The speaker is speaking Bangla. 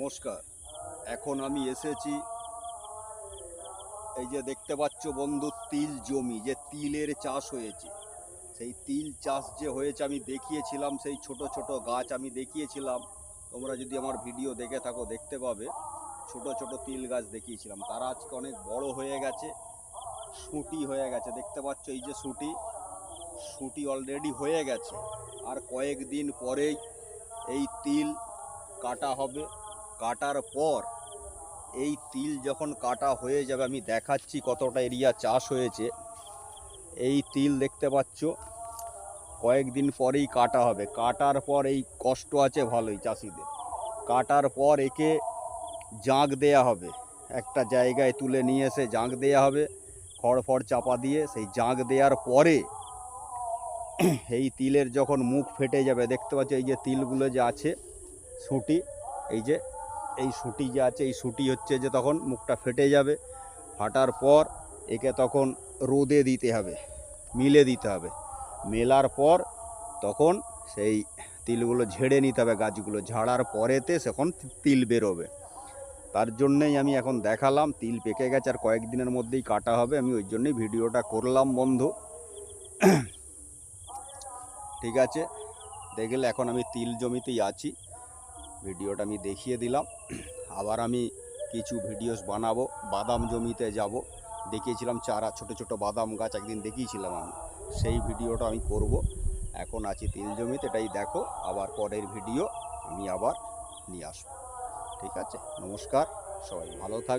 নমস্কার। এখন আমি এসেছি এই যে দেখতে পাচ্ছ বন্ধু, তিল জমি, যে তিলের চাষ হয়েছে। সেই তিল চাষ যে হয়েছে আমি দেখিয়েছিলাম, সেই ছোট ছোট গাছ আমি দেখিয়েছিলাম। তোমরা যদি আমার ভিডিও দেখে থাকো, দেখতে পাবে। ছোট ছোট তিল গাছ দেখিয়েছিলাম। তারা আজকে অনেক বড় হয়ে গেছে, সুটি হয়ে গেছে। দেখতে পাচ্ছ এই যে সুটি সুটি অলরেডি হয়ে গেছে। আর কয়েকদিন পরেই এই তিল কাটা হবে। কাটার পর এই তিল যখন কাটা হয়ে যাবে, আমি দেখাচ্ছি কতটা এরিয়া চাষ হয়েছে। এই তিল দেখতে পাচ্ছ, কয়েকদিন পরেই কাটা হবে। কাটার পর এই কষ্ট আছে ভালোই চাষিদের। কাটার পর একে জাঁক দেয়া হবে। একটা জায়গায় তুলে নিয়ে এসে জাঁক দেয়া হবে খড় ফড় চাপা দিয়ে। সেই জাঁক দেওয়ার পরে এই তিলের যখন মুখ ফেটে যাবে, দেখতে পাচ্ছ এই যে তিলগুলো যে আছে, সুটি, এই যে এই সুটি যে আছে, এই সুটি হচ্ছে যে তখন মুখটা ফেটে যাবে, ফাটার পর একে তখন রোদে দিতে হবে, মিলে দিতে হবে। মেলার পর তখন সেই তিলগুলো ঝেড়ে নিতে হবে, গাছগুলো ঝাড়ার পরেতে তখন তিল বেরোবে। তার জন্যই আমি এখন দেখালাম, তিল পেকে গেছে আর কয়েকদিনের মধ্যেই কাটা হবে। আমি ওই জন্যই ভিডিওটা করলাম, বন্ধু। ঠিক আছে? দেখলে এখন আমি তিল জমিতেই আছি। ভিডিওটা আমি দেখিয়ে দিলাম। আবার আমি কিছু ভিডিওস বানাবো। বাদাম জমিতে যাব। দেখিয়েছিলাম চারা, ছোট ছোট বাদাম গাছ একদিন দেখিয়েছিলাম আমি। সেই ভিডিওটা আমি করব। এখন আছি তিল জমিতে, এটাই দেখো। আবার পরের ভিডিও আমি আবার নিয়ে আসব। ঠিক আছে? নমস্কার। সবাই ভালো থাকবে